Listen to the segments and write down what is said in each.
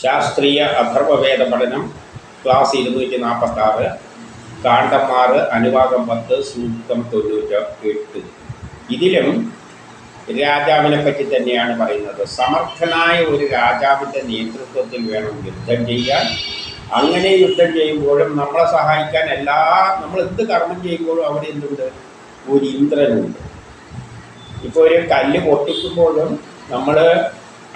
ശാസ്ത്രീയ അഥർവവേദ പഠനം ക്ലാസ് ഇരുന്നൂറ്റി നാൽപ്പത്തി ആറ് കാണ്ടന്മാർ അനുവാദം പത്ത് സൂക്തം തൊണ്ണൂറ്റി എട്ട് ഇതിലും രാജാവിനെ പറ്റി തന്നെയാണ് പറയുന്നത്. സമർത്ഥനായ ഒരു രാജാവിന്റെ നേതൃത്വത്തിൽ വേണം യുദ്ധം ചെയ്യാൻ. അങ്ങനെ യുദ്ധം ചെയ്യുമ്പോഴും നമ്മളെ സഹായിക്കാൻ എല്ലാ നമ്മൾ എന്ത് കർമ്മം ചെയ്യുമ്പോഴും അവിടെ എന്തുണ്ട്? ഒരു ഇന്ദ്രനുണ്ട്. ഇപ്പോൾ ഒരു കല്ല് പൊട്ടിക്കുമ്പോഴും നമ്മൾ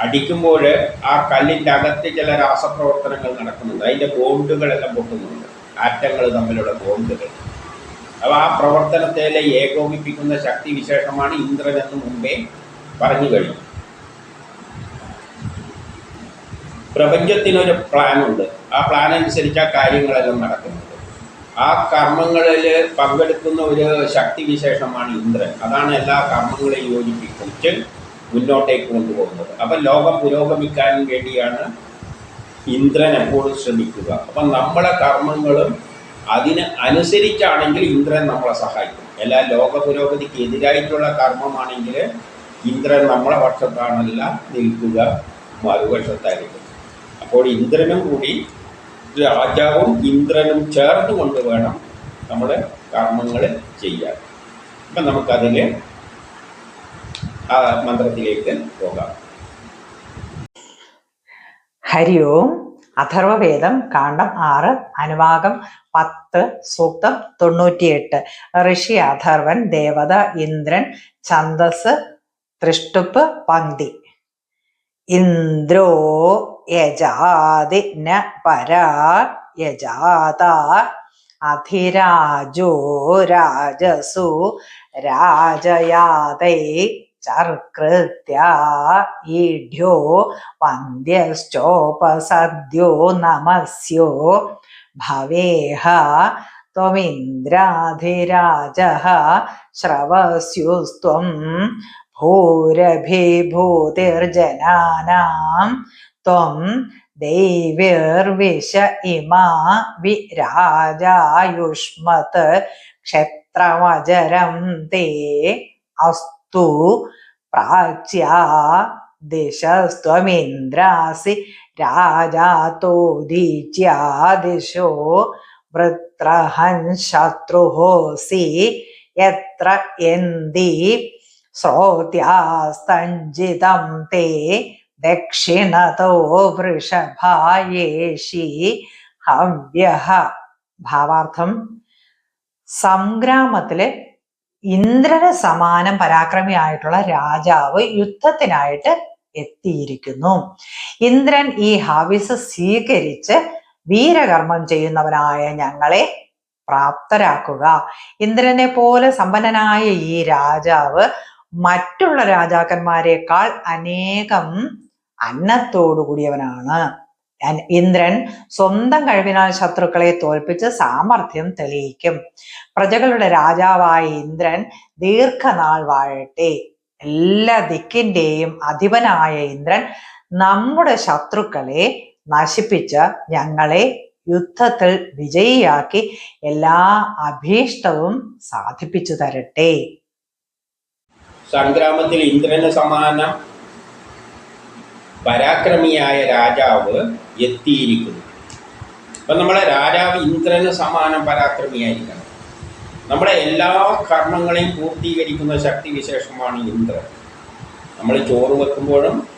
അടിക്കുമ്പോൾ ആ കല്ലിന്റെ അകത്ത് ചില രാസപ്രവർത്തനങ്ങൾ നടക്കുന്നുണ്ട്. അതിന്റെ ബോണ്ടുകളെല്ലാം പൊട്ടുന്നുണ്ട്. ആറ്റങ്ങൾ തമ്മിലുള്ള ബോണ്ടുകൾ. അപ്പോൾ ആ പ്രവർത്തനത്തെ ഏകോപിപ്പിക്കുന്ന ശക്തി വിശേഷമാണ് ഇന്ദ്രൻ എന്ന് മുമ്പേ പറഞ്ഞു കഴിഞ്ഞു. പ്രപഞ്ചത്തിനൊരു പ്ലാനുണ്ട്. ആ പ്ലാൻ അനുസരിച്ച് ആ കാര്യങ്ങളെല്ലാം നടക്കുന്നുണ്ട്. ആ കർമ്മങ്ങളിൽ പങ്കെടുക്കുന്ന ഒരു ശക്തി വിശേഷമാണ് ഇന്ദ്രൻ. അതാണ് എല്ലാ കർമ്മങ്ങളെയും യോജിപ്പിച്ച് മുന്നോട്ടേക്ക് കൊണ്ടുപോകുന്നത്. അപ്പം ലോകം പുരോഗമിക്കാൻ വേണ്ടിയാണ് ഇന്ദ്രൻ എപ്പോഴും ശ്രമിക്കുക. അപ്പം നമ്മളെ കർമ്മങ്ങളും അതിന് അനുസരിച്ചാണെങ്കിൽ ഇന്ദ്രൻ നമ്മളെ സഹായിക്കും. എല്ലാ ലോക പുരോഗതിക്ക് എതിരായിട്ടുള്ള കർമ്മമാണെങ്കിൽ ഇന്ദ്രൻ നമ്മളെ പക്ഷത്താണല്ല നിൽക്കുക മറുപക്ഷത്തായിരിക്കും അപ്പോൾ ഇന്ദ്രനും കൂടി രാജാവും ഇന്ദ്രനും ചേർന്നുകൊണ്ട് വേണം നമ്മൾ കർമ്മങ്ങൾ ചെയ്യാൻ. അപ്പം നമുക്കതിൽ ആ മന്ത്രത്തിലേക്ക് പോകാം. ഹരി ഓം അഥർവവേദം കാണ്ഡം ആറ് അനുവാകം പത്ത് സൂക്തം തൊണ്ണൂറ്റിയെട്ട്. ഋഷി അഥർവൻ ദേവത ഇന്ദ്രൻ ഛന്ദസ് തൃഷ്ടുപ്പ് പങ്ക്തി ഇന്ദ്രോ യജാതി ന പരാ യജാത അധിരാജോ രാജസു രാജയാതൈ चर्कृत्या ईढ्यो नमस्यो। भवेह त्वमिन्द्राधिराजः श्रवस्युस्त्वं भूरभिभूतिर्जनानां त्वं दैवीर्विश इमा विराजायुष्मत्। क्षेत्रमजरं ते अस्तु। प्राच्या दिशस्त्वमिन्द्रासि राजातोदीच्या दिशो वृत्रहं शत्रुहोऽसि यत्र यन्ति श्रोत्यास्तञ्जितं ते दक्षिणतो वृषभायेषि ഹവ്യഹ ഭാവാർത്ഥം സംഗ്രാമത്തില് ഇന്ദ്രന് സമാനം പരാക്രമിയായിട്ടുള്ള രാജാവ് യുദ്ധത്തിനായിട്ട് എത്തിയിരിക്കുന്നു. ഇന്ദ്രൻ ഈ ഹവിസ് സ്വീകരിച്ച് വീരകർമ്മം ചെയ്യുന്നവനായ ഞങ്ങളെ പ്രാപ്തരാക്കുക. ഇന്ദ്രനെ പോലെ സമ്പന്നനായ ഈ രാജാവ് മറ്റുള്ള രാജാക്കന്മാരെക്കാൾ അനേകം അന്നത്തോടു കൂടിയവനാണ് ഇന്ദ്രൻ സ്വന്തം കഴിവിനാൽ ശത്രുക്കളെ തോൽപ്പിച്ച് സാമർഥ്യം തെളിയിക്കും. പ്രജകളുടെ രാജാവായ ഇന്ദ്രൻ ദീർഘനാൾ വാഴട്ടെ. എല്ലാ ദിക്കിന്റെയും അധിപനായ ഇന്ദ്രൻ നമ്മുടെ ശത്രുക്കളെ നശിപ്പിച്ച് ഞങ്ങളെ യുദ്ധത്തിൽ വിജയിയാക്കി എല്ലാ അഭീഷ്ടവും സാധിപ്പിച്ചു തരട്ടെ. സംഗ്രാമത്തിൽ ഇന്ദ്രന് സമാനം. പരാക്രമിയായ രാജാവ് എത്തിയിരിക്കുന്നു. അപ്പം നമ്മളെ രാജാവ് ഇന്ദ്രന് സമാനം പരാക്രമിയായിരിക്കണം. നമ്മുടെ എല്ലാ കർമ്മങ്ങളെയും പൂർത്തീകരിക്കുന്ന ശക്തി വിശേഷമാണ് ഇന്ദ്രൻ. നമ്മൾ ചോറ് വെക്കുമ്പോഴും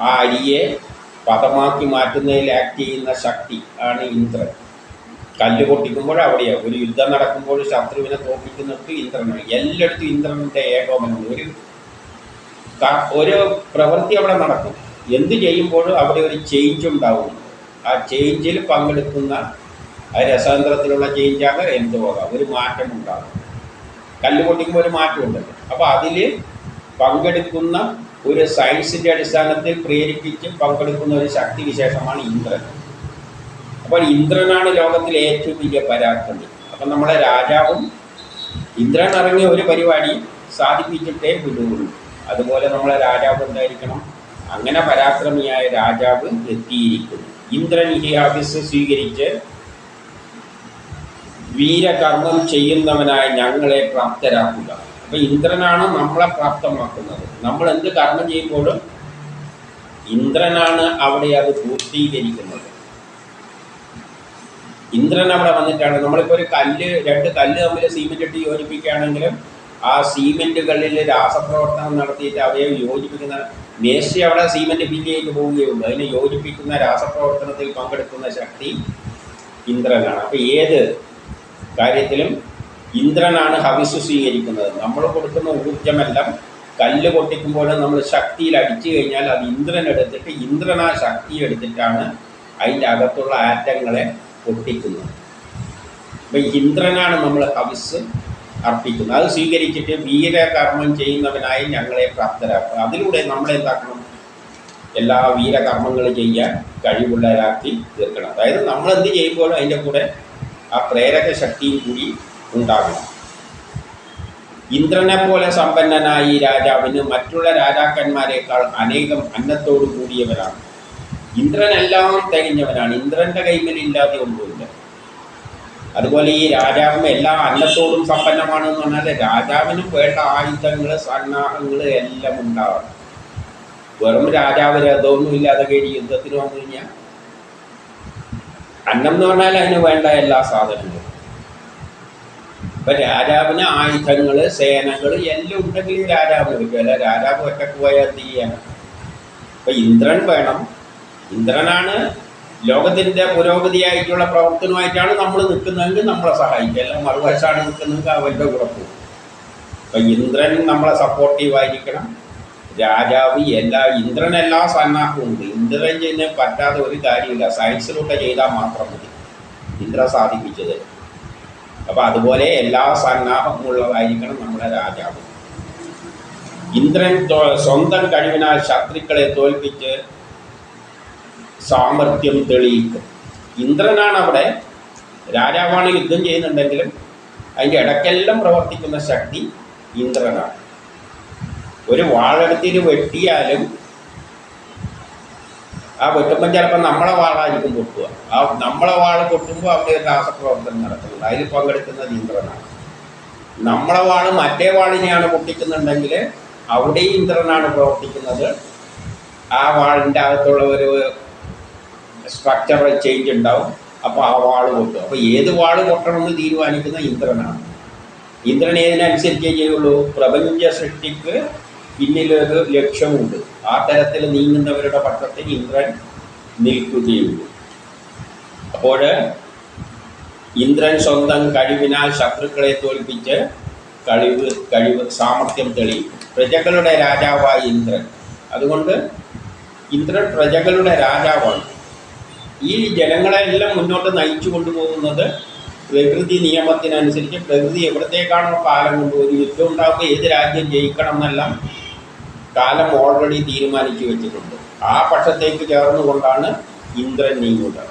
ആ അരിയെ പദമാക്കി മാറ്റുന്നതിൽ ആക്ട് ചെയ്യുന്ന ശക്തി ആണ് ഇന്ദ്രൻ. കല്ല് പൊട്ടിക്കുമ്പോൾ അവിടെയാണ് ഒരു യുദ്ധം നടക്കുമ്പോൾ ശത്രുവിനെ തോപ്പിക്കുന്നിടത്ത് ഇന്ദ്രനാണ് എല്ലായിടത്തും ഇന്ദ്രന്റെ ഏകോപനം ഒരു ഒരു പ്രവൃത്തി അവിടെ നടക്കും. എന്ത് ചെയ്യുമ്പോഴും അവിടെ ഒരു ചേഞ്ച് ഉണ്ടാവും. ആ ചേഞ്ചിൽ പങ്കെടുക്കുന്ന ആ രസതന്ത്രത്തിലുള്ള ചേഞ്ചാണ് എന്ത് പോകാം ഒരു മാറ്റം ഉണ്ടാകും. കല്ല് പൊട്ടിക്കുമ്പോൾ ഒരു മാറ്റം ഉണ്ടല്ലോ. അപ്പോൾ അതിൽ പങ്കെടുക്കുന്ന ഒരു സയൻസിന്റെ അടിസ്ഥാനത്തിൽ പ്രേരിപ്പിച്ച് പങ്കെടുക്കുന്ന ഒരു ശക്തി വിശേഷമാണ് ഇന്ദ്രൻ. അപ്പോൾ ഇന്ദ്രനാണ് ലോകത്തിലെ ഏറ്റവും വലിയ പരാക്രമി. അപ്പം നമ്മളെ രാജാവും ഇന്ദ്രൻ ഇറങ്ങിയ ഒരു പരിപാടി സാധിപ്പിച്ചിട്ടേ വിടുകയുള്ളൂ അതുപോലെ നമ്മളെ രാജാവ് എന്തായിരിക്കണം? അങ്ങനെ പരാക്രമിയായ രാജാവ് എത്തിയിരിക്കുന്നു. ഇന്ദ്രൻ ഈ ആഫീസ് സ്വീകരിച്ച് വീരകർമ്മം ചെയ്യുന്നവനായ ഞങ്ങളെ പ്രാപ്തരാക്കുക. അപ്പൊ ഇന്ദ്രനാണ് നമ്മളെ പ്രാപ്തമാക്കുന്നത്. നമ്മൾ എന്ത് കർമ്മം ചെയ്യുമ്പോഴും ഇന്ദ്രനാണ് അവിടെ അത് പൂർത്തീകരിക്കുന്നത്. ഇന്ദ്രൻ അവിടെ വന്നിട്ടാണ്. നമ്മളിപ്പോൾ ഒരു കല്ല് രണ്ട് കല്ല് തമ്മിൽ സീമെന്റ് ഇട്ട് യോജിപ്പിക്കുകയാണെങ്കിലും ആ സീമെന്റുകളിൽ രാസപ്രവർത്തനം നടത്തിയിട്ട് അവയെ യോജിപ്പിക്കുന്ന മേശ അവിടെ സീമന്റ് ഫില്ല് ചെയ്ത് പോവുകയുള്ളൂ. അതിനെ യോജിപ്പിക്കുന്ന രാസപ്രവർത്തനത്തിൽ പങ്കെടുക്കുന്ന ശക്തി ഇന്ദ്രനാണ്. അപ്പോൾ ഏത് കാര്യത്തിലും ഇന്ദ്രനാണ് ഹവിസ് സ്വീകരിക്കുന്നത്. നമ്മൾ കൊടുക്കുന്ന ഊർജമെല്ലാം കല്ല് പൊട്ടിക്കുമ്പോൾ നമ്മൾ ശക്തിയിൽ അടിച്ചു കഴിഞ്ഞാൽ അത് ഇന്ദ്രൻ എടുത്തിട്ട് ഇന്ദ്രൻ ആ ശക്തി എടുത്തിട്ടാണ് അതിന്റെ അകത്തുള്ള ആറ്റങ്ങളെ പൊട്ടിക്കുന്നത്. അപ്പം ഇന്ദ്രനാണ് നമ്മൾ ഹവിസ് അർപ്പിക്കുന്നത് അത് സ്വീകരിച്ചിട്ട് വീരകർമ്മം ചെയ്യുന്നവനായി ഞങ്ങളെ പ്രാപ്തരാക്കുക അതിലൂടെ നമ്മൾ എന്താക്കണം? എല്ലാ വീരകർമ്മങ്ങളും ചെയ്യാൻ കഴിവുള്ളവരാക്കി തീർക്കണം. അതായത് നമ്മൾ എന്ത് ചെയ്യുമ്പോഴും അതിന്റെ കൂടെ ആ പ്രേരക ശക്തിയും കൂടി ഉണ്ടാകണം. ഇന്ദ്രനെ പോലെ സമ്പന്നനായ രാജാവിന് മറ്റുള്ള രാജാക്കന്മാരെക്കാൾ അനേകം അന്നത്തോടു കൂടിയവനാണ് ഇന്ദ്രനെല്ലാം തികഞ്ഞവനാണ്. ഇന്ദ്രന്റെ കൈമലില്ലാതെ ഒന്നുമില്ല. അതുപോലെ ഈ രാജാവും എല്ലാ അന്നത്തോടും സമ്പന്നമാണെന്ന് പറഞ്ഞാൽ രാജാവിനും വേണ്ട ആയുധങ്ങൾ സന്നാഹങ്ങൾ എല്ലാം ഉണ്ടാവണം. വെറും രാജാവ് രഥമൊന്നും ഇല്ലാതെ കയറി യുദ്ധത്തിന് വന്നു കഴിഞ്ഞാൽ അന്നം എന്ന് പറഞ്ഞാൽ അതിന് വേണ്ട എല്ലാ സാധനങ്ങളും. ഇപ്പൊ രാജാവിന് ആയുധങ്ങൾ സേനകൾ എല്ലാം ഉണ്ടെങ്കിൽ രാജാവിന് അല്ല രാജാവ് ഒറ്റയ്ക്ക് പോയാൽ എന്ത് ചെയ്യാൻ ഇന്ദ്രൻ വേണം. ഇന്ദ്രനാണ് ലോകത്തിന്റെ പുരോഗതിയായിട്ടുള്ള പ്രവർത്തനമായിട്ടാണ് നമ്മൾ നിൽക്കുന്നതെങ്കിൽ നമ്മളെ സഹായിക്കുക. അല്ല മറുവശമാണ് നിൽക്കുന്നതെങ്കിൽ അവന്റെ ഉറപ്പ് അപ്പൊ ഇന്ദ്രൻ നമ്മളെ സപ്പോർട്ടീവായിരിക്കണം രാജാവ് എല്ലാ ഇന്ദ്രൻ എല്ലാ സന്നാഹവും ഉണ്ട്. ഇന്ദ്രൻ ചെയ്യുന്ന പറ്റാത്ത ഒരു കാര്യമില്ല. സയൻസിലൂടെ ചെയ്താൽ മാത്രം മതി. ഇന്ദ്രൻ സാധിപ്പിച്ചത്. അപ്പൊ അതുപോലെ എല്ലാ സന്നാഹമുള്ളതായിരിക്കണം നമ്മുടെ രാജാവ്. ഇന്ദ്രൻ സ്വന്തം കഴിവിനാൽ ശത്രുക്കളെ തോൽപ്പിച്ച് സാമർഥ്യം തെളിയിക്കും. ഇന്ദ്രനാണ് അവിടെ രാജാവാണ് യുദ്ധം ചെയ്യുന്നുണ്ടെങ്കിലും അതിന്റെ ഇടയ്ക്കെല്ലാം പ്രവർത്തിക്കുന്ന ശക്തി ഇന്ദ്രനാണ്. ഒരു വാളെടുത്തിട്ട് വെട്ടിയാലും ആ വെട്ടുമ്പം ചിലപ്പോൾ നമ്മളെ വാളായിരിക്കും പൊട്ടുക. ആ നമ്മളെ വാൾ പൊട്ടുമ്പോൾ അവിടെ ഒരു രാസപ്രവർത്തനം നടത്തുന്നത്. അതിൽ പങ്കെടുക്കുന്നത് ഇന്ദ്രനാണ്. നമ്മളെ വാൾ മറ്റേ വാളിനെയാണ് പൊട്ടിക്കുന്നുണ്ടെങ്കിൽ അവിടെ ഇന്ദ്രനാണ് പ്രവർത്തിക്കുന്നത്. ആ വാളിന്റെ അകത്തുള്ള ഒരു സ്ട്രക്ചറൽ ചേഞ്ച് ഉണ്ടാവും. അപ്പോൾ ആ വാൾ പൊട്ടും. അപ്പോൾ ഏത് വാൾ പൊട്ടണമെന്ന് തീരുമാനിക്കുന്ന ഇന്ദ്രനാണ്. ഇന്ദ്രൻ ഏതിനനുസരിച്ചേ ചെയ്യുള്ളൂ? പ്രപഞ്ച സൃഷ്ടിക്ക് പിന്നിലൊരു ലക്ഷ്യമുണ്ട്. ആ തരത്തിൽ നീങ്ങുന്നവരുടെ പക്ഷത്തിൽ ഇന്ദ്രൻ നിൽക്കുകയുള്ളൂ. അപ്പോൾ ഇന്ദ്രൻ സ്വന്തം കഴിവിനാൽ ശത്രുക്കളെ തോൽപ്പിച്ച് കഴിവ് കഴിവ് സാമർഥ്യം തെളിയിക്കും പ്രജകളുടെ രാജാവായി ഇന്ദ്രൻ. അതുകൊണ്ട് ഇന്ദ്രൻ പ്രജകളുടെ രാജാവാണ്. ഈ ജനങ്ങളെല്ലാം മുന്നോട്ട് നയിച്ചു കൊണ്ടുപോകുന്നത് പ്രകൃതി നിയമത്തിനനുസരിച്ച് പ്രകൃതി എവിടത്തേക്കാണോ കാലം കൊണ്ടുപോയി യുദ്ധം ഉണ്ടാകുമ്പോൾ ഏത് രാജ്യം ജയിക്കണം എന്നെല്ലാം കാലം ഓൾറെഡി തീരുമാനിച്ചു വെച്ചിട്ടുണ്ട്. ആ പക്ഷത്തേക്ക് ചേർന്നുകൊണ്ടാണ് ഇന്ദ്രൻ നീങ്ങുന്നത്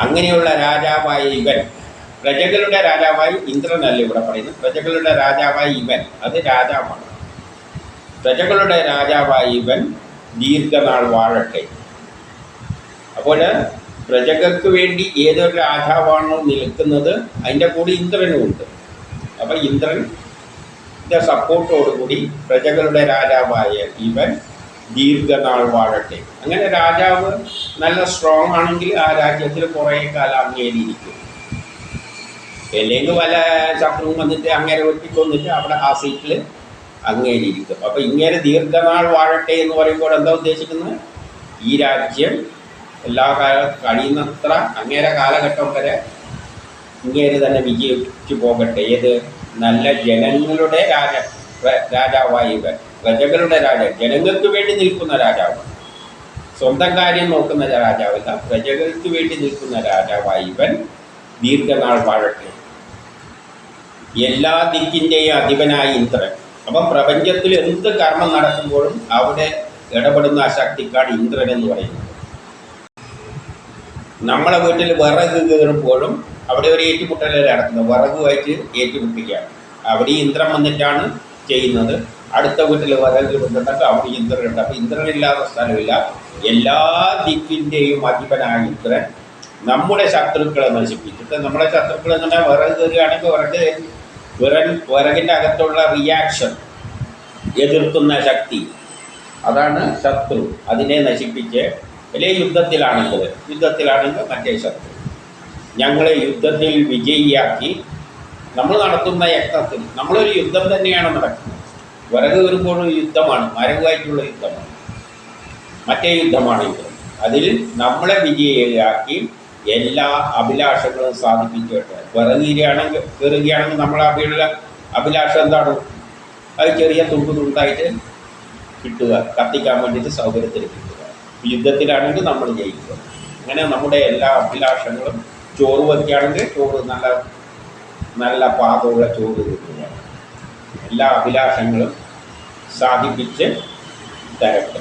അങ്ങനെയുള്ള രാജാവായ ഇവൻ പ്രജകളുടെ രാജാവായി ഇന്ദ്രനല്ല ഇവിടെ പറയുന്നത്? പ്രജകളുടെ രാജാവായി ഇവൻ അത് രാജാവാണ്. പ്രജകളുടെ രാജാവായ ഇവൻ ദീർഘനാൾ വാഴട്ടെ. അപ്പോൾ പ്രജകൾക്ക് വേണ്ടി ഏതൊരു രാജാവാണോ നിൽക്കുന്നത് അതിന്റെ കൂടെ ഇന്ദ്രനും ഉണ്ട്. അപ്പം ഇന്ദ്രന്റെ സപ്പോർട്ടോടുകൂടി പ്രജകളുടെ രാജാവായ ഇവൻ ദീർഘനാൾ വാഴട്ടെ. അങ്ങനെ രാജാവ് നല്ല സ്ട്രോങ് ആണെങ്കിൽ ആ രാജ്യത്തിൽ കുറേ കാലം അങ്ങേരിയിരിക്കും. അല്ലെങ്കിൽ വല്ല ശത്രുവും വന്നിട്ട് അങ്ങേരെ വെട്ടിക്കൊന്നിട്ട് അവിടെ ആ സീറ്റിൽ അങ്ങേരിയിരിക്കും. അപ്പോൾ ഇങ്ങനെ ദീർഘനാൾ വാഴട്ടെ എന്ന് പറയുമ്പോൾ എന്താ ഉദ്ദേശിക്കുന്നത്? ഈ രാജ്യം എല്ലാ കാല കഴിയുന്നത്ര അങ്ങേരെ കാലഘട്ടം വരെ ഇങ്ങേര് തന്നെ വിജയിച്ചു പോകട്ടെ. ഏത് നല്ല ജനങ്ങളുടെ രാജ രാജാവായി ഇവൻ പ്രജകളുടെ രാജ ജനങ്ങൾക്ക് വേണ്ടി നിൽക്കുന്ന രാജാവ് സ്വന്തം കാര്യം നോക്കുന്ന രാജാവല്ല പ്രജകൾക്ക് വേണ്ടി നിൽക്കുന്ന രാജാവായി ഇവൻ ദീർഘനാൾ വാഴട്ടെ. എല്ലാ ദിക്കിന്റെയും അധിപനായ ഇന്ദ്രൻ. അപ്പം പ്രപഞ്ചത്തിൽ എന്ത് കർമ്മം നടക്കുമ്പോഴും അവിടെ ഇടപെടുന്ന ആ ശക്തിക്കാണ് ഇന്ദ്രൻ എന്ന് പറയുന്നത്. നമ്മളെ വീട്ടിൽ വിറക് കയറുമ്പോഴും അവിടെ ഒരു ഏറ്റുമുട്ടലല്ല നടക്കുന്നത് വിറകുമായിട്ട് ഏറ്റുമുട്ടിക്കുക അവിടെ ഇന്ദ്രം വന്നിട്ടാണ് ചെയ്യുന്നത്. അടുത്ത വീട്ടിൽ വിറക് കൊണ്ടുണ്ടെങ്കിൽ അവിടെ ഇന്ദ്രൻ ഉണ്ട്. അപ്പോൾ ഇന്ദ്രനില്ലാത്ത സ്ഥലമില്ല. എല്ലാ ദിക്കിന്റെയും അധിപനായ ഇന്ദ്രൻ നമ്മുടെ ശത്രുക്കളെ നശിപ്പിച്ചിട്ട് നമ്മുടെ ശത്രുക്കൾ പറഞ്ഞാൽ വിറക് കയറുകയാണെങ്കിൽ വിറക് വിറൻ വിറകിന്റെ അകത്തുള്ള റിയാക്ഷൻ എതിർക്കുന്ന ശക്തി. അതാണ് ശത്രു. അതിനെ നശിപ്പിച്ച് അല്ലെങ്കിൽ യുദ്ധത്തിലാണെങ്കിൽ യുദ്ധത്തിലാണെങ്കിൽ മറ്റേ ശത്രു. ഞങ്ങളെ യുദ്ധത്തിൽ വിജയിയാക്കി നമ്മൾ നടത്തുന്ന യത്നത്തിൽ നമ്മളൊരു യുദ്ധം തന്നെയാണ് നടക്കുന്നത്. വിറക് വരുമ്പോഴും യുദ്ധമാണ് മരവുമായിട്ടുള്ള യുദ്ധമാണ്. മറ്റേ യുദ്ധമാണ് ഇത്. അതിൽ നമ്മളെ വിജയിയാക്കി എല്ലാ അഭിലാഷങ്ങളും സാധിപ്പിക്കട്ടെ വിറകുകയാണെങ്കിൽ കയറുകയാണെങ്കിൽ നമ്മളെ അഭില അഭിലാഷം എന്താണ്? അത് ചെറിയ തുണ്ട് തുണ്ടായിട്ട് കിട്ടുക കത്തിക്കാൻ വേണ്ടിയിട്ട് സൗകര്യത്തിൽ കിട്ടുക. യുദ്ധത്തിലാണെങ്കിൽ നമ്മൾ ജയിക്കുക അങ്ങനെ നമ്മുടെ എല്ലാ അഭിലാഷങ്ങളും ചോറ് വയ്ക്കുകയാണെങ്കിൽ ചോറ് നല്ല നല്ല പാകമുള്ള ചോറ് കിട്ടുക എല്ലാ അഭിലാഷങ്ങളും സാധിപ്പിച്ച് തരട്ടെ.